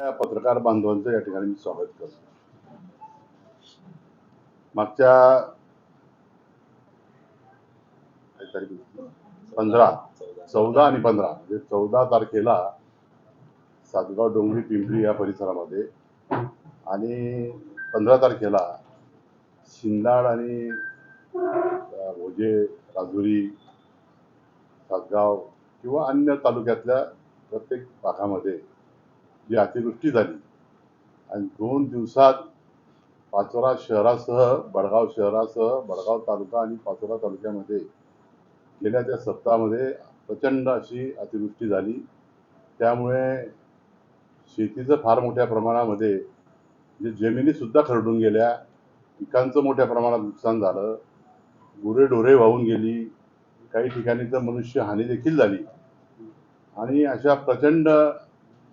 पत्रकार बांधवांचं या ठिकाणी मी स्वागत करतो. मागच्या पंधरा चौदा आणि पंधरा म्हणजे चौदा तारखेला सातगाव डोंगरी पिंपरी या परिसरामध्ये आणि पंधरा तारखेला शिंदाड आणि भोजे राजुरी सातगाव किंवा अन्य तालुक्यातल्या प्रत्येक भागामध्ये जी अतिवृष्टी झाली. आणि दोन दिवसात पाचोरा शहरासह बडगाव शहरासह बडगाव तालुका आणि पाचोरा तालुक्यामध्ये गेल्या त्या सप्ताहामध्ये प्रचंड अशी अतिवृष्टी झाली. त्यामुळे शेतीचं फार मोठ्या प्रमाणामध्ये म्हणजे जे जमिनीसुद्धा खरडून गेल्या. पिकांचं मोठ्या प्रमाणात नुकसान झालं. गुरेढोरे वाहून गेली. काही ठिकाणी तर मनुष्य हानी देखील झाली. आणि अशा प्रचंड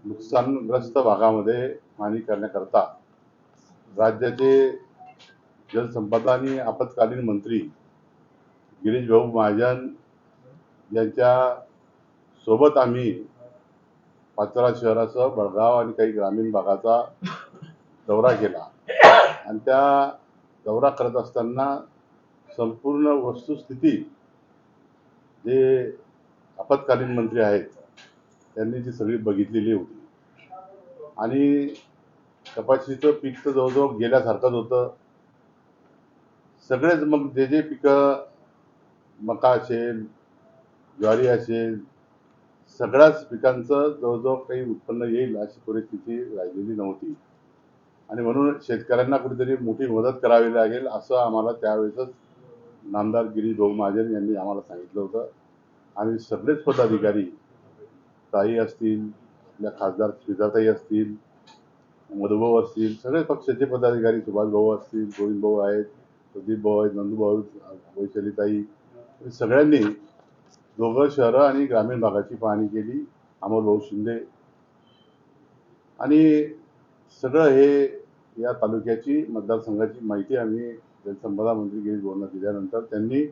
नुकसानग्रस्त भागामध्ये हानी करण्याकरता राज्याचे जलसंपदा आणि आपत्कालीन मंत्री गिरीश भाऊ महाजन यांच्या सोबत आम्ही पाचोरा शहरासह बडगाव आणि काही ग्रामीण भागाचा दौरा केला. आणि त्या दौरा करत असताना संपूर्ण वस्तुस्थिती जे आपत्कालीन मंत्री आहेत त्यांनी ती सगळी बघितलेली होती. आणि कपाशीचं पीक तर जवळजवळ गेल्यासारखंच होतं. सगळेच मग जे जे पिकं मका असेल ज्वारी असेल सगळ्याच पिकांचं जवळजवळ काही उत्पन्न येईल अशी परिस्थिती राहिलेली नव्हती. आणि म्हणून शेतकऱ्यांना कुठेतरी मोठी मदत करावी लागेल असं आम्हाला त्यावेळेसच नामदार गिरीश भाऊ महाजन यांनी आम्हाला सांगितलं होतं. आणि सगळेच पदाधिकारी ताई असतील आपल्या खासदार श्रीजाताई असतील मधुभाऊ असतील सगळे पक्षाचे पदाधिकारी सुभाष भाऊ असतील गोविंद भाऊ आहेत प्रदीप भाऊ आहेत नंदूभाऊ वैशालीताई सगळ्यांनी दोघं शहरं आणि ग्रामीण भागाची पाहणी केली. अमोल भाऊ शिंदे. आणि सगळं हे या तालुक्याची मतदारसंघाची माहिती आम्ही जलसंपदा मंत्री गिरीश भाऊंना दिल्यानंतर त्यांनी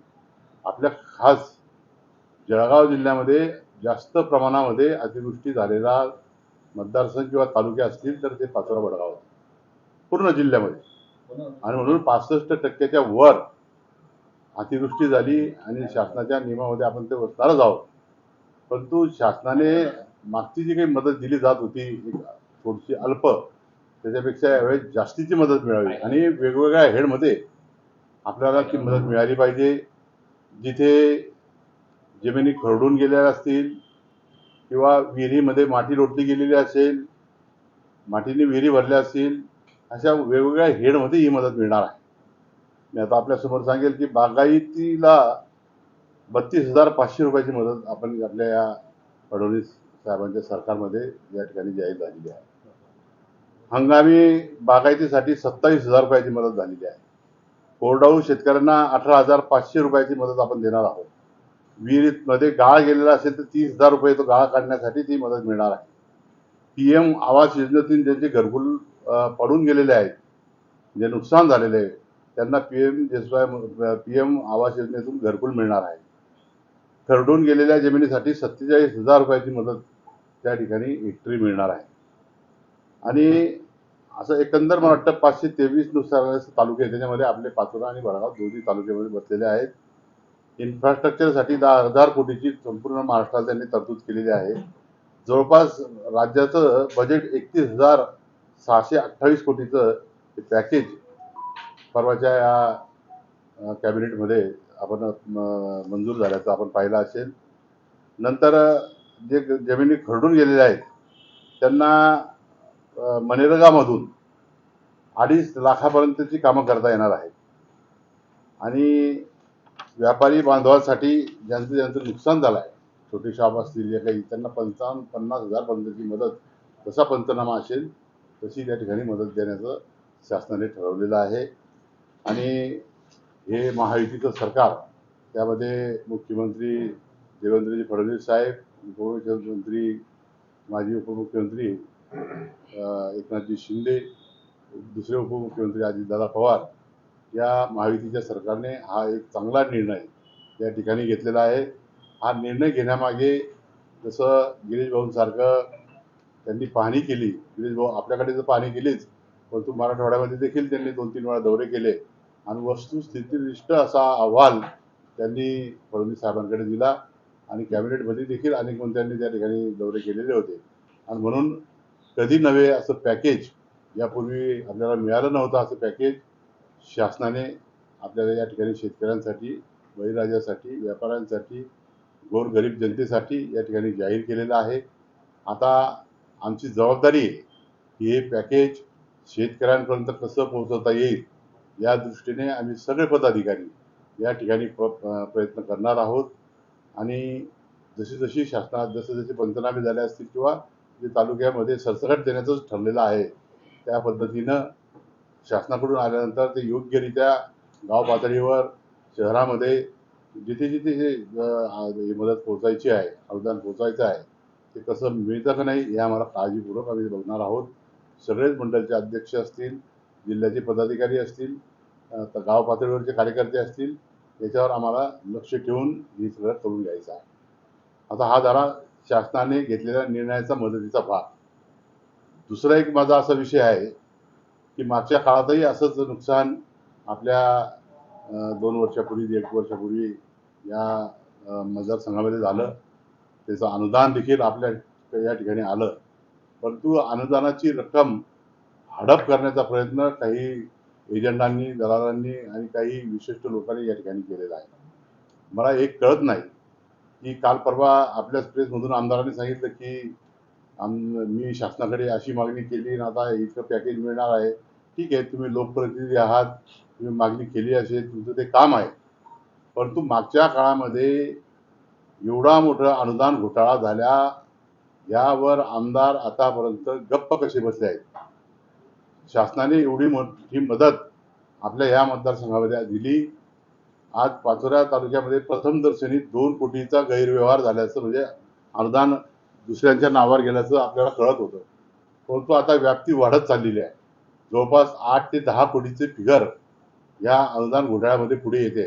आपल्या खास जळगाव जिल्ह्यामध्ये जास्त प्रमाणामध्ये अतिवृष्टी झालेला मतदारसंघ किंवा तालुके असतील तर ते पाचोरा बडगाव. पूर्ण जिल्ह्यामध्ये. आणि म्हणून पासष्ट टक्क्याच्या वर अतिवृष्टी झाली आणि शासनाच्या नियमामध्ये आपण ते बसणारच आहोत. परंतु शासनाने मागची जी काही मदत दिली जात होती एक थोडीशी अल्प त्याच्यापेक्षा यावेळेस जास्तीची मदत मिळावी. आणि वेगवेगळ्या हेडमध्ये आपल्याला ती मदत मिळाली पाहिजे. जिथे जमिनी खरडून गेलेल्या असतील किंवा विहिरीमध्ये माती लोटली गेलेली असेल मातीने विहिरी भरल्या असतील अशा वेगवेगळ्या हेडमध्ये ही मदत मिळणार आहे. मी आता आपल्यासमोर सांगेल की बागायतीला बत्तीस हजार पाचशे रुपयाची मदत आपण आपल्या या फडणवीस साहेबांच्या सरकारमध्ये या ठिकाणी जाहीर झालेली आहे. हंगामी बागायतीसाठी सत्तावीस हजार रुपयाची मदत झालेली आहे. कोरडाऊ शेतकऱ्यांना अठरा हजार पाचशे रुपयाची मदत आपण देणार आहोत. विहिरीमध्ये गाळ गेलेला असेल तर तीस हजार रुपये तो गाळ काढण्यासाठी ती मदत मिळणार आहे. पी एम आवास योजनेतून ज्यांचे घरकुल पडून गेलेले आहेत जे नुकसान झालेले आहे त्यांना पी एम पी एम आवास योजनेतून घरकुल मिळणार आहे. खरडून गेलेल्या जमिनीसाठी सत्तेचाळीस हजार रुपयाची मदत त्या ठिकाणी हेक्टरी मिळणार आहे. आणि असं एकंदर मला वाटतं पाचशे तेवीसनुसार तालुके त्याच्यामध्ये आपले पाचोरा आणि बडगाव दोन्ही तालुक्यामध्ये बसलेले आहेत. इन्फ्रास्ट्रक्चरसाठी दहा हजार कोटीची संपूर्ण महाराष्ट्रात त्यांनी तरतूद केलेली आहे. जवळपास राज्याचं बजेट एकतीस हजार सहाशे अठ्ठावीस कोटीचं हे पॅकेज परवाच्या या कॅबिनेटमध्ये आपण मंजूर झाल्याचं आपण पाहिलं असेल. नंतर जे जमिनी खरडून गेलेल्या आहेत त्यांना मनेरगामधून मनरेगामधून अडीच लाखापर्यंतची कामं करता येणार आहेत. आणि व्यापारी बांधवांसाठी ज्यांचं ज्यांचं नुकसान झालं आहे छोटे शॉप असतील जे काही त्यांना पंचावन्न पन्नास हजारपर्यंतची मदत जसा पंचनामा असेल तशी त्या ठिकाणी मदत देण्याचं शासनाने ठरवलेलं आहे. आणि हे महायुतीचं सरकार त्यामध्ये मुख्यमंत्री देवेंद्रजी फडणवीस साहेब उपमुख्यमंत्री माजी उपमुख्यमंत्री एकनाथजी शिंदे दुसरे उपमुख्यमंत्री अजितदादा पवार या महायुतीच्या सरकारने हा एक चांगला निर्णय या ठिकाणी घेतलेला आहे. हा निर्णय घेण्यामागे जसं गिरीश भाऊंसारखं त्यांनी पाहणी केली गिरीश भाऊ आपल्याकडे तर पाहणी केलीच परंतु मराठवाड्यामध्ये देखील त्यांनी दोन तीन वेळा दौरे केले आणि वस्तुस्थितीनिष्ठ असा अहवाल त्यांनी फडणवीस साहेबांकडे दिला आणि कॅबिनेटमध्ये देखील अनेक मंत्र्यांनी त्या ठिकाणी दौरे केलेले होते. आणि म्हणून कधी नव्हे असं पॅकेज यापूर्वी आपल्याला मिळालं नव्हतं असं पॅकेज. शासनाने आपल्याला या ठिकाणी शेतकऱ्यांसाठी बळीराजासाठी व्यापाऱ्यांसाठी गोरगरीब जनतेसाठी या ठिकाणी जाहीर केलेलं आहे. आता आमची जबाबदारी आहे की हे पॅकेज शेतकऱ्यांपर्यंत कसं पोहोचवता येईल या दृष्टीने आम्ही सगळे पदाधिकारी या ठिकाणी प्र प्रयत्न करणार आहोत. आणि जशी जशी शासनात जसे जसे पंचनामे झाले असतील किंवा जे तालुक्यामध्ये सरसकट देण्याचंच ठरलेलं आहे त्या पद्धतीनं शासनाकडून आल्यानंतर ते योग्यरित्या गाव पातळीवर शहरामध्ये जिथे जिथे हे मदत पोहोचायची आहे अनुदान पोहोचायचं आहे ते कसं मिळतं का नाही हे आम्हाला काळजीपूर्वक आम्ही बघणार आहोत. सगळेच मंडळचे अध्यक्ष असतील जिल्ह्याचे पदाधिकारी असतील तर गाव पातळीवरचे कार्यकर्ते असतील याच्यावर आम्हाला लक्ष ठेवून हे सगळं करून घ्यायचं आहे. आता हा जरा शासनाने घेतलेल्या निर्णयाचा मदतीचा भाग. दुसरा एक माझा असा विषय आहे की मागच्या काळातही असंच नुकसान आपल्या दोन वर्षापूर्वी एक वर्षापूर्वी या अ, मतदारसंघामध्ये झालं. त्याचं अनुदान देखील आपल्या या ठिकाणी आलं. परंतु अनुदानाची रक्कम हडप करण्याचा प्रयत्न काही एजंटांनी दलालांनी आणि काही विशिष्ट लोकांनी या ठिकाणी केलेला आहे. मला एक कळत नाही की काल परवा आपल्याच प्रेसमधून आमदारांनी सांगितलं की आम मी शासनाकडे अशी मागणी केली ना आता इतकं पॅकेज मिळणार आहे. ठीक आहे तुम्ही लोकप्रतिनिधी आहात तुम्ही मागणी केली असेल तुमचं ते काम आहे. परंतु मागच्या काळामध्ये एवढा मोठा अनुदान घोटाळा झाल्या यावर आमदार आतापर्यंत गप्प कसे बसले आहेत? शासनाने एवढी मोठी मदत आपल्या या मतदारसंघामध्ये दिली. आज पाचोऱ्या तालुक्यामध्ये प्रथमदर्शनी दोन कोटीचा गैरव्यवहार झाल्याचं म्हणजे अनुदान दुसऱ्यांच्या नावावर गेल्याचं आपल्याला कळत होतं. परंतु आता व्याप्ती वाढत चाललेली आहे. जवळपास आठ ते दहा कोटीचे फिगर या अनुदान घोटाळ्यामध्ये पुढे येते.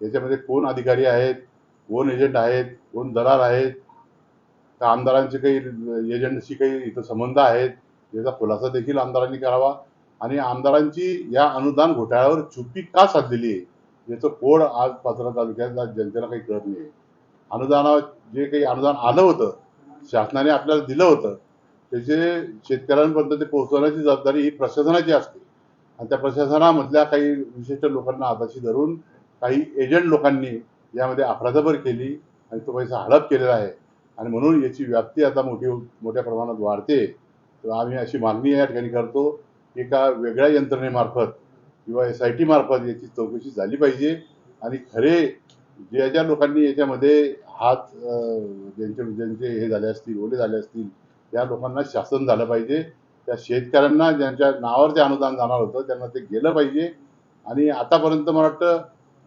याच्यामध्ये कोण अधिकारी आहेत कोण एजंट आहेत कोण दलाल आहेत का आमदारांचे काही एजंटशी काही इथं संबंध आहेत याचा खुलासा देखील आमदारांनी करावा. आणि आमदारांची या अनुदान घोटाळ्यावर चुप्पी का साधलेली आहे याचं कोड आज पाचरा तालुक्यात जनतेला काही कळत नाही. अनुदाना जे काही अनुदान आलं होतं शासनाने आपल्याला दिलं होतं. त्याचे शेतकऱ्यांपर्यंत ते पोहोचवण्याची जबाबदारी ही प्रशासनाची असते. आणि त्या प्रशासनामधल्या काही विशिष्ट लोकांना हाताशी धरून काही एजंट लोकांनी यामध्ये अफरातफर केली आणि तो पैसा हडप केलेला आहे. आणि म्हणून याची व्याप्ती आता मोठी मोठ्या प्रमाणात वाढते. तर आम्ही अशी मागणी या ठिकाणी करतो की एका वेगळ्या यंत्रणेमार्फत किंवा एस आय टी मार्फत याची चौकशी झाली पाहिजे. आणि खरे ज्या ज्या लोकांनी याच्यामध्ये हात ज्यांचे ज्यांचे हे झाले असतील ओले झाले असतील त्या लोकांना शासन झालं पाहिजे. त्या शेतकऱ्यांना ज्यांच्या नावावर ते अनुदान जाणार होतं त्यांना ते गेलं पाहिजे. आणि आतापर्यंत मला वाटतं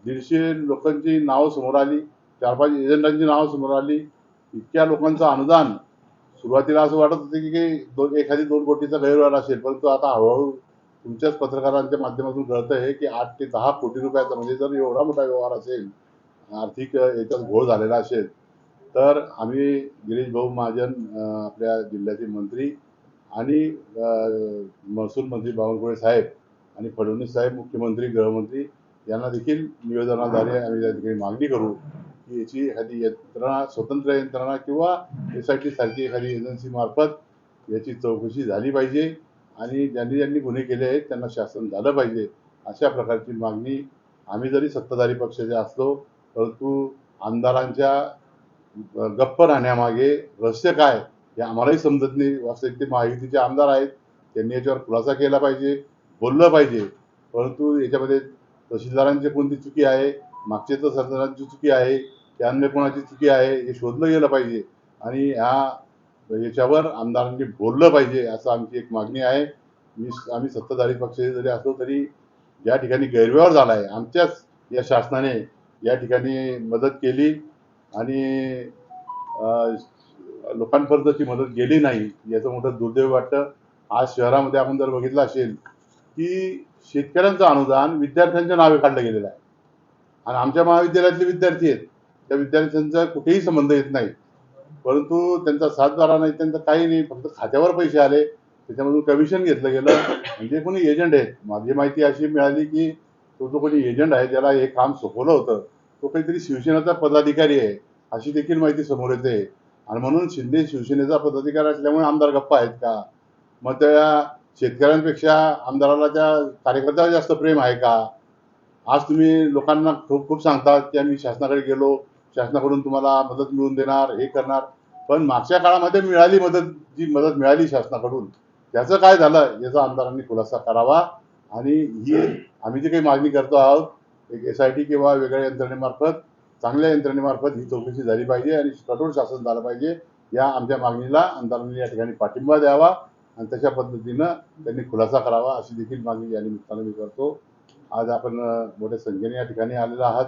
दीडशे लोकांची नावं समोर आली चार पाच एजंटांची नावं समोर आली. इतक्या लोकांचं अनुदान सुरुवातीला असं वाटत होतं की काही दोन एखादी दोन कोटीचा गैरव्यवहार असेल परंतु आता हळूहळू तुमच्याच पत्रकारांच्या माध्यमातून कळतं आहे की आठ ते दहा कोटी रुपयाचा म्हणजे जर एवढा मोठा व्यवहार असेल आर्थिक याच्यात घोळ झालेला असेल तर आम्ही गिरीश भाऊ महाजन आपल्या जिल्ह्याचे मंत्री आणि महसूल मंत्री बावनकुळे साहेब आणि फडणवीस साहेब मुख्यमंत्री गृहमंत्री यांना देखील निवेदनाद्वारे आम्ही त्या ठिकाणी मागणी करू की याची एखादी यंत्रणा स्वतंत्र यंत्रणा किंवा एस आय टी सारखी एखादी एजन्सी मार्फत याची चौकशी झाली पाहिजे आणि ज्यांनी ज्यांनी गुन्हे केले आहेत त्यांना शासन झालं पाहिजे अशा प्रकारची मागणी आम्ही जरी सत्ताधारी पक्षाचे असलो परंतु आमदारांच्या गप्प राहण्यामागे रहस्य काय हे आम्हालाही समजत नाही. वास्तविक ते महायुतीचे आमदार आहेत. त्यांनी याच्यावर खुलासा केला पाहिजे बोललं पाहिजे. परंतु याच्यामध्ये तहसीलदारांची कोणती चुकी आहे मागचे तर चुकी आहे की अन्य कोणाची चुकी आहे हे शोधलं गेलं पाहिजे. आणि ह्या याच्यावर आमदारांनी बोललं पाहिजे असं आमची एक मागणी आहे. मी आम्ही सत्ताधारी पक्षाचे जरी असलो तरी या ठिकाणी गैरव्यवहार झाला आहे आमच्याच या शासनाने या ठिकाणी मदत केली आणि लोकांपर्यंत ती मदत गेली नाही याचं मोठं दुर्दैव वाटतं. आज शहरामध्ये आपण जर बघितलं असेल की शेतकऱ्यांचं अनुदान विद्यार्थ्यांच्या नावे काढलं गेलेलं आहे. आणि आमच्या महाविद्यालयातले विद्यार्थी आहेत त्या विद्यार्थ्यांचा कुठेही संबंध येत नाही. परंतु त्यांचा साथदारा नाही त्यांचं काही नाही फक्त खात्यावर पैसे आले. त्याच्यामधून कमिशन घेतलं गेलं. म्हणजे कोणी एजंट आहेत? माझी माहिती अशी मिळाली की तो जो कोणी एजंट आहे त्याला हे काम सोपवलं होतं. तो काहीतरी शिवसेनेचा पदाधिकारी आहे अशी देखील माहिती समोर येते. आणि म्हणून शिंदे शिवसेनेचा पदाधिकारी असल्यामुळे आमदार गप्पा आहेत का? मग त्या शेतकऱ्यांपेक्षा आमदाराला त्या कार्यकर्त्याला जास्त प्रेम आहे का? आज तुम्ही लोकांना खूप खूप सांगतात की आम्ही शासनाकडे गेलो शासनाकडून तुम्हाला मदत मिळवून देणार हे करणार. पण मागच्या काळामध्ये मिळाली मदत जी मदत मिळाली शासनाकडून त्याचं काय झालं? याचा आमदारांनी खुलासा करावा. आणि ही आम्ही जी काही मागणी करतो आहोत एक एस आय टी किंवा वेगळ्या यंत्रणेमार्फत चांगल्या यंत्रणेमार्फत ही चौकशी झाली पाहिजे आणि कठोर शासन झालं पाहिजे या आमच्या मागणीला आमदारांनी या ठिकाणी पाठिंबा द्यावा आणि तशा पद्धतीनं त्यांनी खुलासा करावा अशी देखील मागणी या निमित्तानं मी करतो. आज आपण मोठ्या संख्येने या ठिकाणी आलेला आहात.